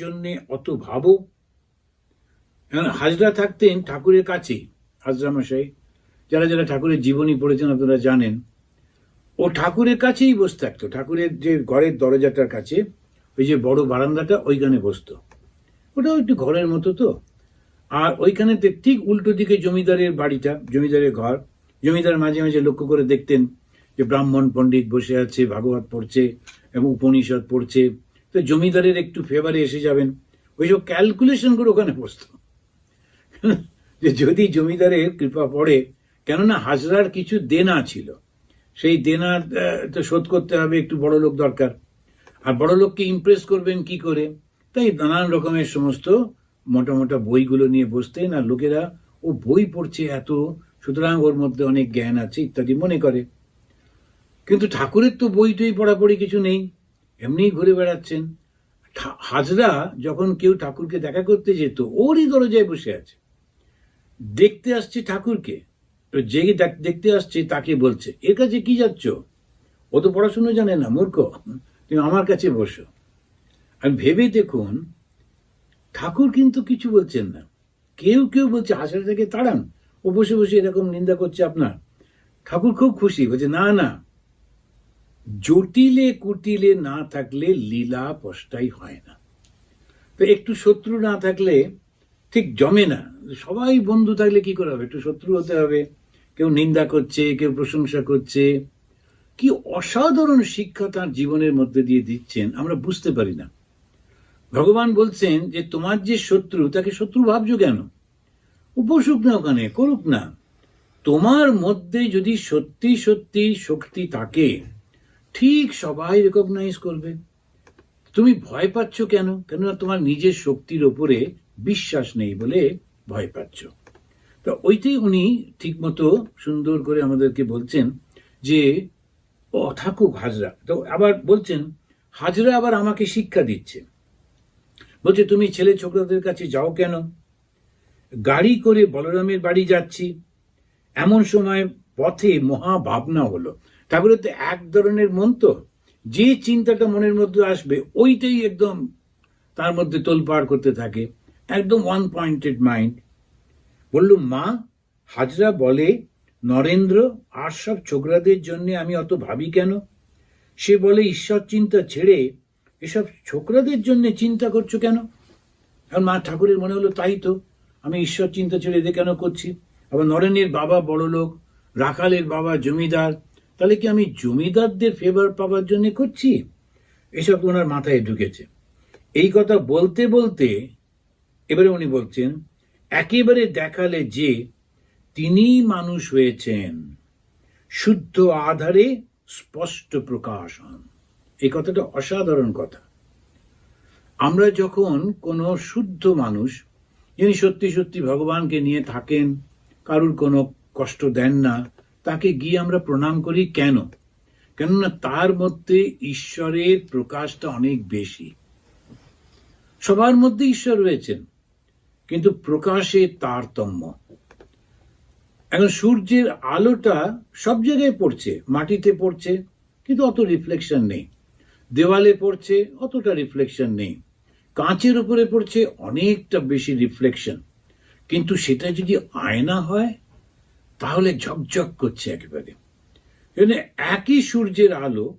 জন্যে অত ভাবো হাজরা থাকতেন ঠাকুরের কাছে হাজরা মশাই। যারা যারা ঠাকুরের জীবনী পড়েছেন আপনারা জানেন। ও ঠাকুরের কাছেই বসে থাকতো। ঠাকুরের যে ঘরের দরজাটার কাছে, ওই যে বড় বারান্দাটা, ওইখানে বসতো। ওটাও একটু ঘরের মতো তো। আর ওইখানে ঠিক উল্টো দিকে জমিদারের বাড়িটা, জমিদারের ঘর। জমিদার মাঝে মাঝে লক্ষ্য করে দেখতেন যে ব্রাহ্মণ পণ্ডিত বসে আছে, ভাগবত পড়ছে এবং উপনিষদ পড়ছে। তো জমিদারের একটু ফেভারে এসে যাবেন। ওইসব ক্যালকুলেশন করে ওখানে বসতো। যে যদি জমিদারের কৃপা পড়ে, কেননা হাজরার কিছু দেনা ছিল, সেই দেনা তো শোধ করতে হবে, একটু বড় লোক দরকার। আর বড় লোককে ইমপ্রেস করবেন কি করে? তাই নানান রকমের সমস্ত মোটা মোটা বইগুলো নিয়ে বসতেন, আর লোকেরা, ও বই পড়ছে এত, সুতরাং ওর মধ্যে অনেক জ্ঞান আছে, ইত্যাদি মনে করে। কিন্তু ঠাকুরের তো বই টই পড়াপড়ি কিছু নেই। এমনি ঘুরে বেড়াচ্ছেন। হাজরা যখন কেউ ঠাকুরকে দেখা করতে যেত, ওরই দরজায় বসে আছে। দেখতে আসছে ঠাকুরকে। তো যে দেখতে আসছে, তাকে বলছে, এর কাছে কি যাচ্ছ? ও তো পড়াশুনো জানে না, মূর্খ। তুমি আমার কাছে বসো। আর ভেবে দেখুন, ঠাকুর কিন্তু কিছু বলছেন না। কেউ কেউ বলছে হাসা থেকে তাড়ান। ও বসে বসে এরকম নিন্দা করছে আপনার। ঠাকুর খুব খুশি। বলছে, না না জটিলে কুটিলে না থাকলে লীলা পষ্টাই হয় না। তো একটু শত্রু না থাকলে ঠিক জমে না। সবাই বন্ধু থাকলে কি করে হবে? একটু শত্রু হতে হবে। কেউ নিন্দা করছে, কেউ প্রশংসা করছে। কি অসাধারণ শিক্ষা তার জীবনের মধ্যে দিয়ে দিচ্ছেন, আমরা বুঝতে পারি না। ভগবান বলছেন যে, তোমার যে শত্রু, তাকে শত্রু ভাবছ কেন? উপসুক না ওখানে করুক না। তোমার মধ্যে যদি সত্যি সত্যি শক্তি থাকে ঠিক সবাই রেকগনাইজ করবে। তুমি ভয় পাচ্ছ কেন? কেননা তোমার নিজের শক্তির ওপরে বিশ্বাস নেই বলে ভয় পাচ্ছ। তো ওইটাই উনি ঠিকমতো সুন্দর করে আমাদেরকে বলছেন যে, ও, থাকুক হাজরা। তো আবার বলছেন, হাজরা আবার আমাকে শিক্ষা দিচ্ছে। বলছে, তুমি ছেলে ছোকরাদের কাছে যাও কেন? গাড়ি করে বলরামের বাড়ি যাচ্ছি। এমন সময় পথে মহা ভাবনা হলো। ঠাকুরের তো এক ধরনের মন তো যে চিন্তাটা মনের মধ্যে আসবে, ওইটাই একদম তার মধ্যে তোলপাড় করতে থাকে, একদম ওয়ান পয়েন্টেড মাইন্ড বললুম মা, হাজরা বলে, নরেন্দ্র, আর সব ছোকরাদের জন্য আমি অত ভাবি কেন? সে বলে, ঈশ্বর চিন্তা ছেড়ে এসব ছোকরাদের জন্য চিন্তা করছ কেন? এখন মা ঠাকুরের মনে হলো, তাই তো, আমি ঈশ্বর চিন্তা ছেড়ে এদের কেন করছি? আবার নরেনের বাবা বড় লোক রাখালের বাবা জমিদার তাহলে কি আমি জমিদারদের ফেভার পাওয়ার জন্য করছি? এসব ওনার মাথায় ঢুকেছে। এই কথা বলতে বলতে এবারে উনি বলছেন, একেবারে দেখালে যে তিনি মানুষ হয়েছেন, শুদ্ধ আধারে স্পষ্ট প্রকাশ হন এই কথাটা অসাধারণ কথা। আমরা যখন কোনো শুদ্ধ মানুষ, যিনি সত্যি সত্যি ভগবানকে নিয়ে থাকেন, কারুর কোনো কষ্ট দেন না তাকে গিয়ে আমরা প্রণাম করি, কেন? কেননা তার মধ্যে ঈশ্বরের প্রকাশটা অনেক বেশি। সবার মধ্যে ঈশ্বর রয়েছেন, কিন্তু প্রকাশে তারতম্য। এখন সূর্যের আলোটা সব জায়গায় পড়ছে, মাটিতে পড়ছে, কিন্তু অত রিফ্লেকশন নেই। দেওয়ালে পড়ছে, অতটা রিফ্লেকশন নেই। কাঁচের উপরে পড়ছে, অনেকটা বেশি রিফ্লেকশন কিন্তু সেটা যদি আয়না হয় তাহলে ঝকঝক করছে একেবারে। একই সূর্যের আলো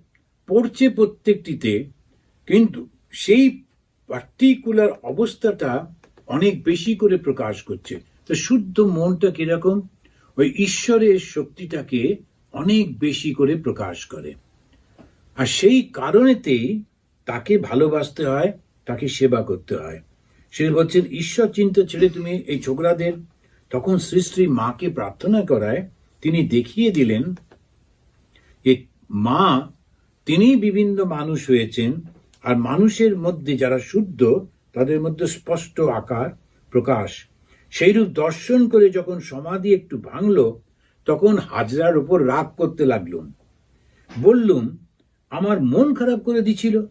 পড়ছে প্রত্যেকটিতে, কিন্তু সেই পার্টিকুলার অবস্থাটা অনেক বেশি করে প্রকাশ করছে। তো শুদ্ধ মনটা কীরকম? ওই ঈশ্বরের শক্তিটাকে অনেক বেশি করে প্রকাশ করে। আর সেই কারণেতেই তাকে ভালোবাসতে হয়, তাকে সেবা করতে হয়। সে বলছেন ঈশ্বর চিন্তা ছেড়ে তুমি, এই ছোকরাদের তখন শ্রী মাকে প্রার্থনা করায় তিনি দেখিয়ে দিলেন যে মা তিনি বিভিন্ন মানুষ হয়েছেন আর মানুষের মধ্যে যারা শুদ্ধ, তাদের মধ্যে স্পষ্ট আকার প্রকাশ। সেইরূপ দর্শন করে যখন সমাধি একটু ভাঙল, তখন হাজরার উপর রাগ করতে লাগলুম। বললুম, আমার মন খারাপ করে দিছিল।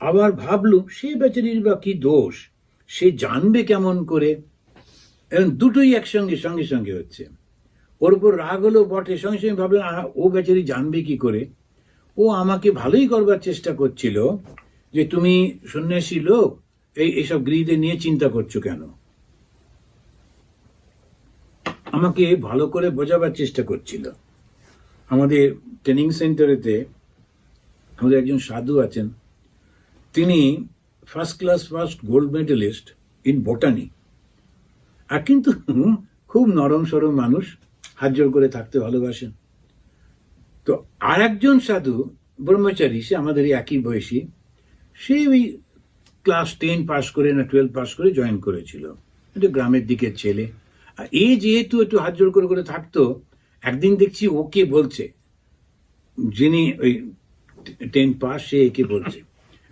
আবার ভাবলুম, সে বেচারির বা কি দোষ? সে জানবে কেমন করে? এখন দুটোই একসঙ্গে, সঙ্গে সঙ্গে হচ্ছে। ওর উপর রাগ হলো বটে, সঙ্গে সঙ্গে ভাবলেন ও বেচারি জানবে কি করে? ও আমাকে ভালোই করবার চেষ্টা করছিল যে, তুমি সন্ন্যাসী লোক, এই, এসব গৃহীদের নিয়ে চিন্তা করছ কেন? আমাকে ভালো করে বোঝাবার চেষ্টা করছিল। আমাদের ট্রেনিং সেন্টারেতে আমাদের একজন সাধু আছেন। তিনি first class first gold medalist in botany আর কিন্তু খুব নরম সরম মানুষ হাত জোর করে থাকতে ভালোবাসেন। তো আর একজন সাধু ব্রহ্মচারী, সে আমাদের এই একই বয়সী, সে ওই ক্লাস টেন পাস করে না টুয়েলভ পাস করে জয়েন করেছিল। একটু গ্রামের দিকের ছেলে। আর এ যেহেতু একটু হাত জোর করে করে থাকতো, একদিন দেখছি ওকে বলছে, যিনি ওই টেন পাস, সে একে বলছে,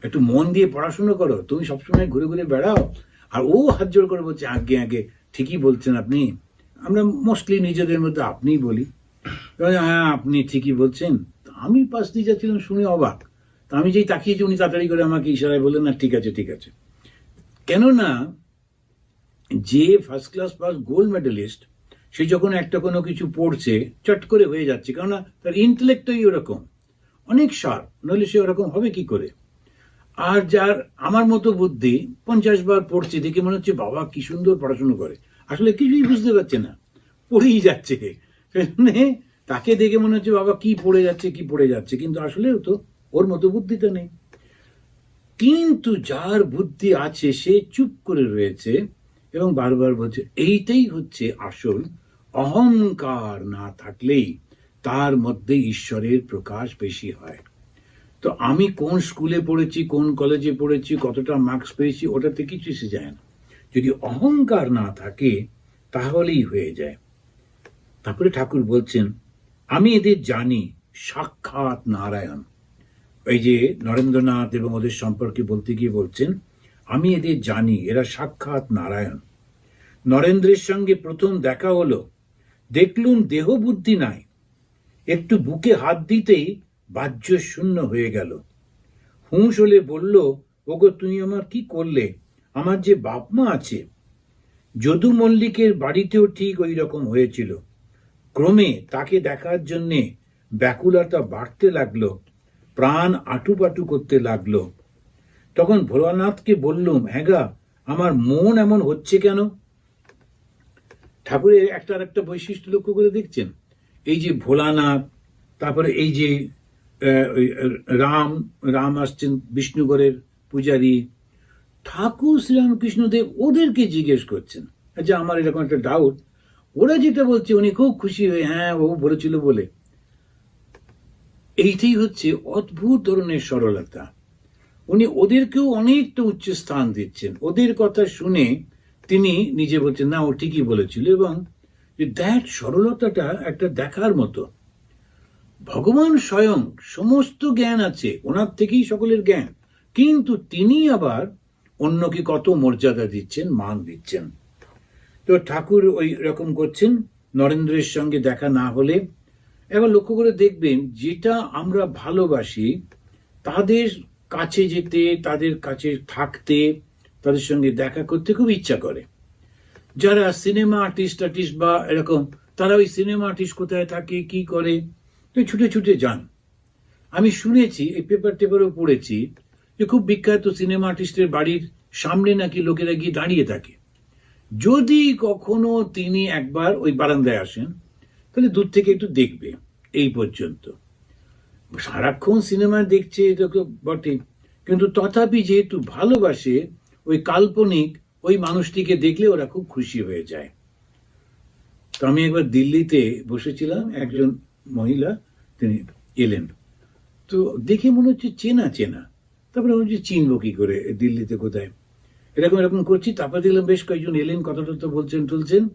একটু মন দিয়ে পড়াশুনো করো, তুমি সবসময় ঘুরে ঘুরে বেড়াও। আর ও হাত জোর করে বলছে, আগে আগে ঠিকই বলছেন আপনি। আমরা মোস্টলি নিজেদের মধ্যে আপনিই বলি। হ্যাঁ আপনি ঠিকই বলছেন। আমি পাশ দিয়ে যাচ্ছিলাম শুনে অবাক। তা আমি যেই তাকিয়েছি, উনি তাড়াতাড়ি করে আমাকে ইশারায় বললেন, না, ঠিক আছে ঠিক আছে। কেননা, যে first class pass gold medalist সে যখন একটা কোনো কিছু পড়ছে, চট করে হয়ে যাচ্ছে। কেননা, তার ইন্টেলেক্টই ওরকম। অনেক শার্প নইলে সে ওরকম হবে কি করে? আর যার আমার মতো বুদ্ধি, পঞ্চাশ বার পড়ছে, দেখে মনে হচ্ছে, বাবা, কি সুন্দর পড়াশুনো করে। আসলে কিছুই বুঝতে পারছে না। পড়েই যাচ্ছে সেজন্যে তাকে দেখে মনে হচ্ছে, বাবা, কি পড়ে যাচ্ছে, কি পড়ে যাচ্ছে। কিন্তু আসলেও তো ওর মতো বুদ্ধি তো নেই। কিন্তু যার বুদ্ধি আছে, সে চুপ করে রয়েছে এবং বারবার বলছে, এইটাই হচ্ছে আসল। অহংকার না থাকলেই তার মধ্যে ঈশ্বরের প্রকাশ বেশি হয়। তো আমি কোন স্কুলে পড়েছি, কোন কলেজে পড়েছি, কতটা মার্কস পেয়েছি, ওটাতে কিছু এসে যায় না। যদি অহংকার না থাকে, তাহলেই হয়ে যায়। তারপরে ঠাকুর বলছেন, আমি এদের জানি, সাক্ষাৎ নারায়ণ। এই যে নরেন্দ্রনাথ এবং ওদের সম্পর্কে বলতে গিয়ে বলছেন, আমি এদের জানি, এরা সাক্ষাৎ নারায়ণ। নরেন্দ্রের সঙ্গে প্রথম দেখা হলো, দেখলুম দেহ বুদ্ধি নাই। একটু বুকে হাত দিতেই বাহ্য শূন্য হয়ে গেল। হুঁশ হলে বলল, ওগো, তুমি আমার কি করলে? আমার যে বাপ মা আছে, যদু মল্লিকের বাড়িতেও ঠিক ওই রকম হয়েছিল। ক্রমে তাকে দেখার জন্যে ব্যাকুলতা বাড়তে লাগল, প্রাণ আটুপাটু করতে লাগল। তখন ভোলানাথকে বললুম হ্যাঁ আমার মন এমন হচ্ছে কেন? ঠাকুরের একটা আর একটা বৈশিষ্ট্য লক্ষ্য করে দেখছেন। এই যে ভোলানাথ, তারপরে এই যে রাম রাম আসছেন বিষ্ণুগড়ের পূজারী ঠাকুর শ্রীরামকৃষ্ণদেব ওদেরকে জিজ্ঞেস করছেন। আচ্ছা আমার এরকম একটা ডাউট ওরা যেটা বলছে, উনি খুব খুশি হয়ে হ্যাঁ ও বলেছিল বলে। এইটাই হচ্ছে অদ্ভুত ধরনের সরলতা। উনি ওদেরকেও অনেকটা উচ্চ স্থান দিচ্ছেন। ওদের কথা শুনে তিনি নিজে বলছেন, না, ও ঠিকই বলেছিল। এবং দ্যাট সরলতাটা একটা দেখার মতো। ভগবান স্বয়ং সমস্ত জ্ঞান আছে, ওনার থেকেই সকলের জ্ঞান। কিন্তু তিনি আবার অন্যকে কত মর্যাদা দিচ্ছেন, মান দিচ্ছেন। তো ঠাকুর ওই রকম করছেন, নরেন্দ্রের সঙ্গে দেখা না হলে। এবার লক্ষ্য করে দেখবেন, যেটা আমরা ভালোবাসি, তাদের কাছে যেতে, তাদের কাছে থাকতে, তাদের সঙ্গে দেখা করতে খুব ইচ্ছা করে। যারা সিনেমা আর্টিস্ট আর্টিস্ট বা এরকম, তারা ওই সিনেমা আর্টিস্ট কোথায় থাকে, কি করে, তো ছুটে ছুটে যান। আমি শুনেছি, এই পেপার টেপারও পড়েছি যে খুব বিখ্যাত সিনেমা আর্টিস্টের বাড়ির সামনে নাকি লোকেরা গিয়ে দাঁড়িয়ে থাকে। যদি কখনো তিনি একবার ওই বারান্দায় আসেন, তাহলে দূর থেকে একটু দেখবে, এই পর্যন্ত। সারাক্ষণ সিনেমা দেখছে এটা বটে, কিন্তু তথাপি যেহেতু ভালোবাসে, ওই কাল্পনিক ওই মানুষটিকে দেখলে ওরা খুব খুশি হয়ে যায়। তো আমি একবার দিল্লিতে বসেছিলাম, একজন মহিলা, তিনি এলেন। তো দেখে মনে হচ্ছে চেনা চেনা। তারপরে হচ্ছে চিনবো কি করে দিল্লিতে কোথায়? এরকম এরকম করছি, তারপর দেখলাম বেশ কয়েকজন এলেন কথা টথা বলছেন, তুলছেন।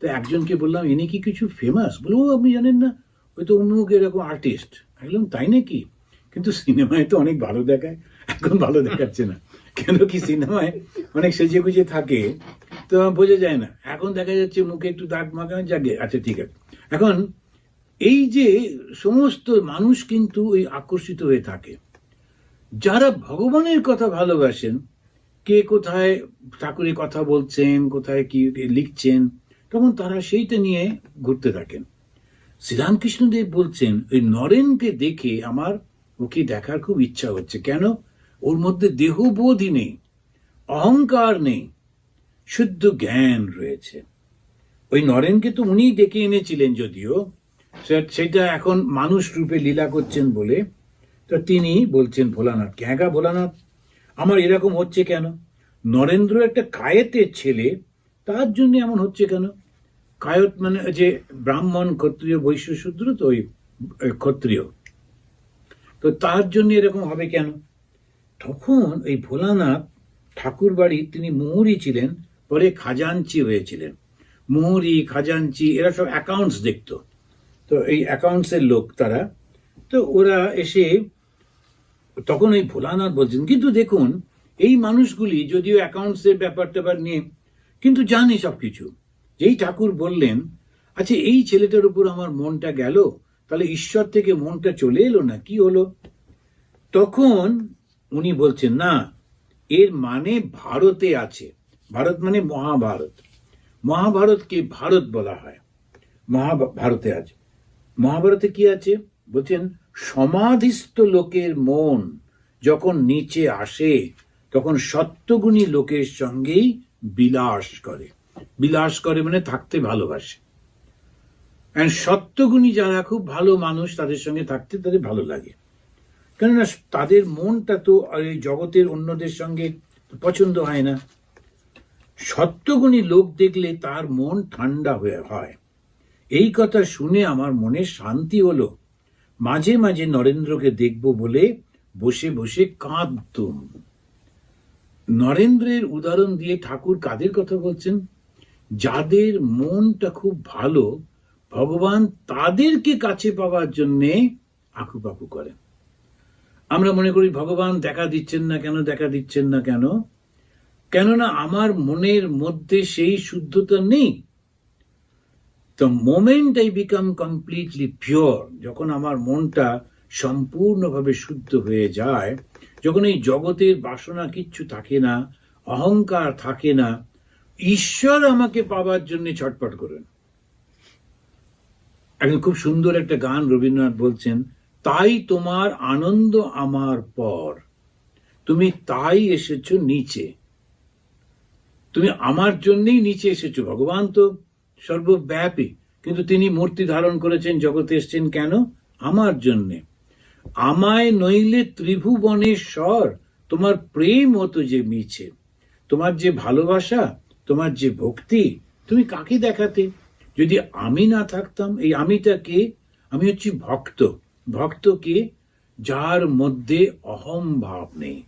তো একজনকে বললাম, ইনি কি কিছু ফেমাস বলে, ও, আপনি জানেন না ওই তো অমুক এরকম আর্টিস্ট বললাম, তাই নাকি? কিন্তু সিনেমায় তো অনেক ভালো দেখায়, এখন ভালো দেখাচ্ছে না। কেন কি সিনেমায় অনেক সেজে গুজে থাকে, তো বোঝা যায় না। এখন দেখা যাচ্ছে মুখে একটু দাগ মাখানো জাগে আচ্ছা ঠিক আছে। এখন এই যে সমস্ত মানুষ কিন্তু ওই আকর্ষিত হয়ে থাকে। যারা ভগবানের কথা ভালোবাসেন, কে কোথায় ঠাকুরের কথা বলছেন, কোথায় কি লিখছেন, তখন তারা সেইটা নিয়ে ঘুরতে থাকেন। শ্রীরামকৃষ্ণদেব বলছেন, ওই নরেনকে দেখে আমার ওকে দেখার খুব ইচ্ছা হচ্ছে। কেন? ওর মধ্যে দেহবোধই নেই, অহংকার নেই, শুদ্ধ জ্ঞান রয়েছে। ওই নরেনকে তো উনি ডেকে এনেছিলেন যদিও সেটা এখন মানুষ রূপে লীলা করছেন বলে তো তিনি বলছেন ভোলানাথকে হ্যাঁ ভোলানাথ? আমার এরকম হচ্ছে কেন? নরেন্দ্র একটা কায়েতের ছেলে, তার জন্য এমন হচ্ছে কেন? কায়ত মানে যে ব্রাহ্মণ ক্ষত্রিয় বৈশ্য শূদ্র তো ওই ওই ক্ষত্রিয়। তো তার জন্য এরকম হবে কেন? তখন এই ভোলানাথ ঠাকুর বাড়ি তিনি মুহুরি ছিলেন, পরে খাজাঞ্চি হয়েছিলেন। মুহুরি, খাজাঞ্চি, এরা সব অ্যাকাউন্টস দেখতো। তো এই অ্যাকাউন্টসের লোক তারা তো ওরা এসে তখন ওই ভোলানাথ বলছেন, কিন্তু দেখুন, এই মানুষগুলি যদিও অ্যাকাউন্টসের ব্যাপার ট্যাপার নিয়ে, কিন্তু জানে সবকিছু। যেই ঠাকুর বললেন আচ্ছা এই ছেলেটার উপর আমার মনটা গেল, তাহলে ঈশ্বর থেকে মনটা চলে এলো না? কি হলো? তখন উনি বলছেন, না, এর মানে ভারতে আছে। ভারত মানে মহাভারত। মহাভারতকে ভারত বলা হয়। মহাভারতে আছে। মহাভারতে কি আছে? বলছেন সমাধিস্থ লোকের মন যখন নিচে আসে, তখন সত্যগুণী লোকের সঙ্গেই বিলাস করে। বিলাস করে মানে থাকতে ভালোবাসে। সত্যগুণী যারা খুব ভালো মানুষ, তাদের সঙ্গে থাকতে তাদের ভালো লাগে। কেননা তাদের মনটা তো এই জগতের অন্যদের সঙ্গে পছন্দ হয় না। সত্যগুণী লোক দেখলে তার মন ঠান্ডা হয়ে হয়। এই কথা শুনে আমার মনে শান্তি হলো। মাঝে মাঝে নরেন্দ্রকে দেখব বলে বসে বসে কাঁদতুম। নরেন্দ্রের উদাহরণ দিয়ে ঠাকুর কাদের কথা বলছেন? যাদের মনটা খুব ভালো, ভগবান তাদেরকে কাছে পাওয়ার জন্যে আকুপাকু করেন। আমরা মনে করি, ভগবান দেখা দিচ্ছেন না কেন, দেখা দিচ্ছেন না কেন? কেননা আমার মনের মধ্যে সেই শুদ্ধতা নেই। The moment I become completely pure, যখন আমার মনটা সম্পূর্ণভাবে শুদ্ধ হয়ে যায় যখন এই জগতের বাসনা কিচ্ছু থাকে না অহংকার থাকে না ঈশ্বর আমাকে পাওয়ার জন্য ছটপট করেন। এখন খুব সুন্দর একটা গান রবীন্দ্রনাথ বলছেন তাই তোমার আনন্দ আমার পর। তুমি তাই এসেছ নিচে। তুমি আমার জন্যই নিচে এসেছ ভগবান তো। সর্বব্যাপী। কিন্তু তিনি মূর্তি ধারণ করেছেন, জগতে এসছেন কেন? আমার জন্যে। আমায় নইলে ত্রিভুবনের স্বর, তোমার প্রেম হতো যে মিছে। তোমার যে ভালোবাসা, তোমার যে ভক্তি, তুমি কাকে দেখাতে? যদি আমি না থাকতাম, এই আমিটা কে? আমি হচ্ছি ভক্ত। ভক্ত কে? যার মধ্যে অহম ভাব নেই।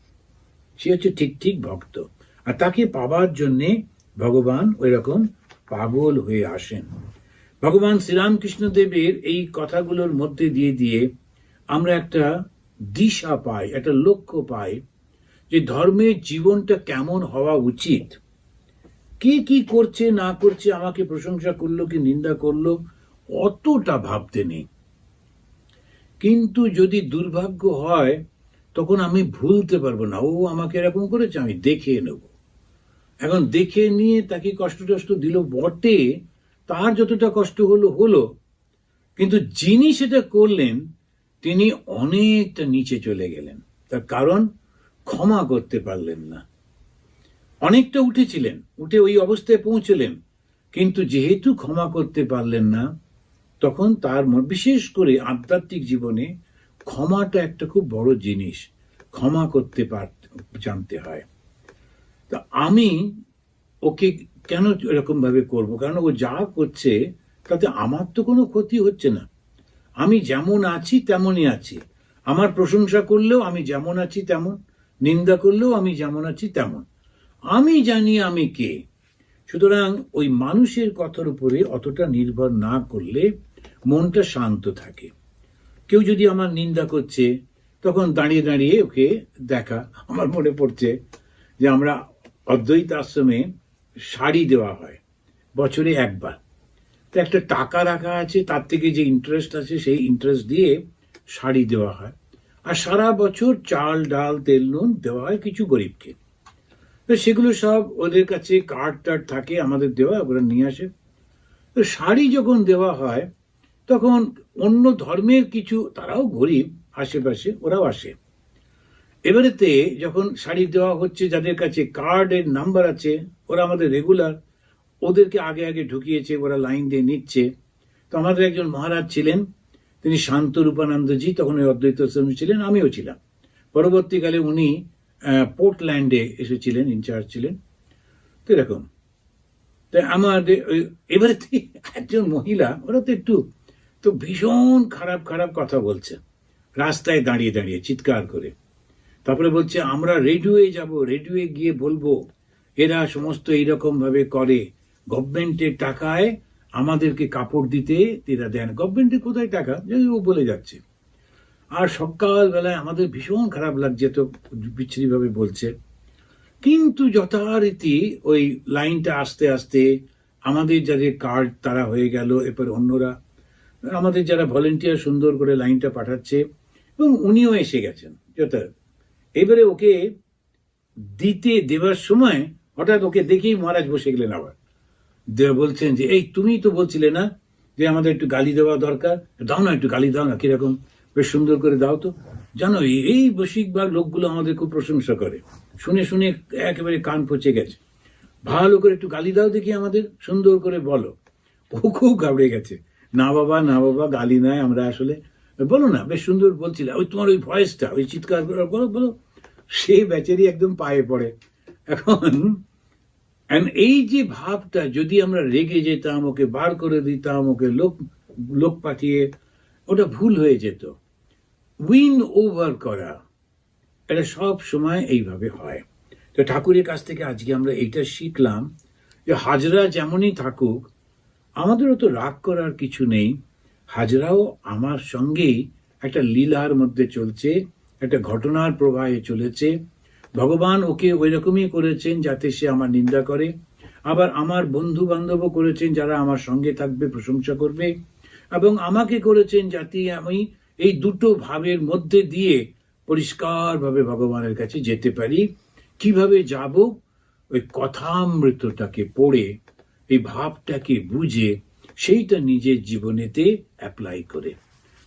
সে হচ্ছে ঠিক ঠিক ভক্ত। আর তাকে পাবার জন্যে ভগবান ওই রকম পাগল হয়ে আসেন। ভগবান শ্রীরামকৃষ্ণ দেবের এই কথাগুলোর মধ্যে দিয়ে দিয়ে আমরা একটা দিশা পাই, একটা লক্ষ্য পাই যে ধর্মের জীবনটা কেমন হওয়া উচিত। কে কি করছে, না করছে, আমাকে প্রশংসা করল কি নিন্দা করল, অতটা ভাবতে নেই। কিন্তু যদি দুর্ভাগ্য হয়, তখন আমি ভুলতে পারব না। ও আমাকে এরকম করেছে, আমি দেখে নেব। এখন দেখে নিয়ে তাকে কষ্ট টষ্ট দিল বটে, তার যতটা কষ্ট হলো হলো। কিন্তু যিনি সেটা করলেন, তিনি অনেকটা নিচে চলে গেলেন। তার কারণ, ক্ষমা করতে পারলেন না। অনেকটা উঠেছিলেন, উঠে ওই অবস্থায় পৌঁছলেন, কিন্তু যেহেতু ক্ষমা করতে পারলেন না, তখন তার বিশেষ করে আধ্যাত্মিক জীবনে ক্ষমাটা একটা খুব বড় জিনিস। ক্ষমা করতে পার, জানতে হয়। তা আমি ওকে কেন এরকম ভাবে করব? কারণ ও যা করছে তাতে আমার তো কোনো ক্ষতি হচ্ছে না। আমি যেমন আছি, তেমনই আছি। আমার প্রশংসা করলেও আমি যেমন আছি, তেমন। নিন্দা করলেও আমি যেমন আছি, তেমন। আমি জানি আমি কে। সুতরাং ওই মানুষের কথার উপরে অতটা নির্ভর না করলে মনটা শান্ত থাকে। কেউ যদি আমার নিন্দা করছে, তখন দাঁড়িয়ে দাঁড়িয়ে ওকে দেখা। আমার মনে পড়ছে যে আমরা অদ্বৈত আশ্রমে শাড়ি দেওয়া হয়, বছরে একবার। তো একটা টাকা রাখা আছে, তার থেকে যে ইন্টারেস্ট আছে, সেই ইন্টারেস্ট দিয়ে শাড়ি দেওয়া হয়। আর সারা বছর চাল, ডাল, তেল, নুন দেওয়া হয় কিছু গরিবকে। তো সেগুলো সব ওদের কাছে কার্ড টার্ড থাকে, আমাদের দেওয়া, ওরা নিয়ে আসে। তো শাড়ি যখন দেওয়া হয়, তখন অন্য ধর্মের কিছু, তারাও গরিব, আশেপাশে ওরাও আসে। এবারেতে যখন শাড়ি দেওয়া হচ্ছে, যাদের কাছে কার্ডের নাম্বার আছে, ওরা আমাদের রেগুলার ওদেরকে আগে আগে ঢুকিয়েছে, ওরা লাইন দিয়ে নিচ্ছে। তো আমাদের একজন মহারাজ ছিলেন, তিনি শান্ত রূপানন্দজি, তখন ওই অদ্বৈত আশ্রমে ছিলেন, আমিও ছিলাম। পরবর্তীকালে উনি পোর্টল্যান্ডে এসেছিলেন ইনচার্জ ছিলেন। তো এরকম। তো আমাদের এবারেতে একজন মহিলা, ওরা তো একটু, তো ভীষণ খারাপ খারাপ কথা বলছে। রাস্তায় দাঁড়িয়ে দাঁড়িয়ে, চিৎকার করে। তারপরে বলছে, আমরা রেডিওয়ে যাব, রেডিওয়ে গিয়ে বলব, এরা সমস্ত এইরকম ভাবে করে। গভর্নমেন্টের টাকায় আমাদেরকে কাপড় দিতে এরা দেন। গভর্নমেন্টের কোথায় টাকা? যে ও বলে যাচ্ছে। আর সকাল বেলায় আমাদের ভীষণ খারাপ লাগছে তো বিচ্ছিরি ভাবে বলছে। কিন্তু যথারীতি ওই লাইনটা আস্তে আস্তে আমাদের যাদের কার্ড তারা হয়ে গেল, এরপর অন্যরা, আমাদের যারা ভলেন্টিয়ার সুন্দর করে লাইনটা পাঠাচ্ছে, এবং উনিও এসে গেছেন যথা এবারে ওকে দিতে দেবার সময় হঠাৎ ওকে দেখেই মহারাজ বসে গেলেন আবার। বলছেন যে, এই তুমি তো বলছিলে না যে আমাদের একটু গালি দেওয়া দরকার? দাও না একটু গালি দাও না, কীরকম? বেশ সুন্দর করে দাও তো। জানো, এই- এই বসিকবার লোকগুলো আমাদের খুব প্রশংসা করে। শুনে শুনে একেবারে কান পচে গেছে। ভালো করে একটু গালি দাও দেখি আমাদের, সুন্দর করে বলো। ও খুব ঘাবড়ে গেছে। না বাবা না বাবা, গালি নয় আমরা আসলে। বলো না, বেশ সুন্দর বলছিলে। ওই তোমার ওই ভয়েসটা, ওই চিৎকার করে বলো বলো সে বেচারি একদম পায়ে পড়ে। এখন এই যে ভাবটা, যদি আমরা রেগে যেতাম, ওকে বার করে দিতাম, ওকে লোক লোক পাঠিয়ে, ওটা ভুল হয়ে যেত। উইন ওভার করা, এটা সব সময় এইভাবে হয়। তো ঠাকুরের কাছ থেকে আজকে আমরা এইটা শিখলাম যে হাজরা যেমনই থাকুক, আমাদেরও তো রাগ করার কিছু নেই। হাজরাও আমার সঙ্গেই একটা লীলার মধ্যে চলছে, একটা ঘটনার প্রবাহে চলেছে। ভগবান ওকে ওই রকমই করেছেন যাতে সে আমার নিন্দা করে। আবার আমার বন্ধু বান্ধবও করেছেন যারা আমার সঙ্গে থাকবে, প্রশংসা করবে। এবং আমাকে করেছেন যাতে আমি এই দুটো ভাবের মধ্যে দিয়ে পরিষ্কারভাবে ভগবানের কাছে যেতে পারি। কীভাবে যাব? ওই কথামৃতটাকে পড়ে, এই ভাবটাকে বুঝে সেইটা নিজের জীবনেতে অ্যাপ্লাই করে।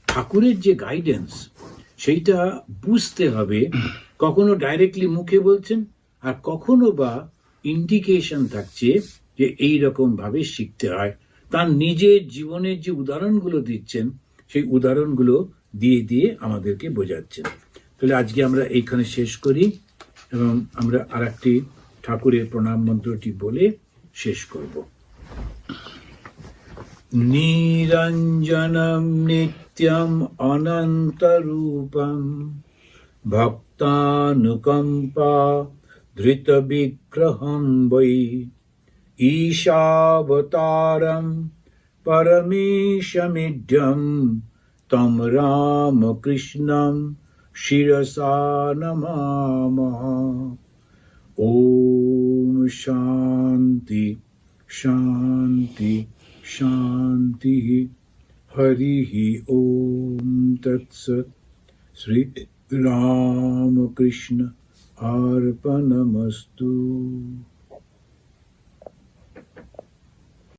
ঠাকুরের যে গাইডেন্স সেইটা বুঝতে হবে কখনো ডাইরেক্টলি মুখে বলছেন আর কখনো বা ইন্ডিকেশন থাকছে যে এই ভাবে শিখতে হয়। তার নিজের জীবনের যে উদাহরণগুলো দিচ্ছেন, সেই উদাহরণগুলো দিয়ে দিয়ে আমাদেরকে বোঝাচ্ছেন। তাহলে আজকে আমরা এইখানে শেষ করি এবং আমরা আর ঠাকুরের প্রণাম মন্ত্রটি বলে শেষ করব। निरञ्जनं नित्यम् अनन्तरूपं भक्तानुकम्पा धृतविग्रहं वै ईशावतारं परमेशमिढ्यं तं रामकृष्णं शिरसा नमामः। ॐ शान्ति शान्ति। शान्तिः हरिः ॐ तत्सत्। श्रीरामकृष्ण अर्पणमस्तु।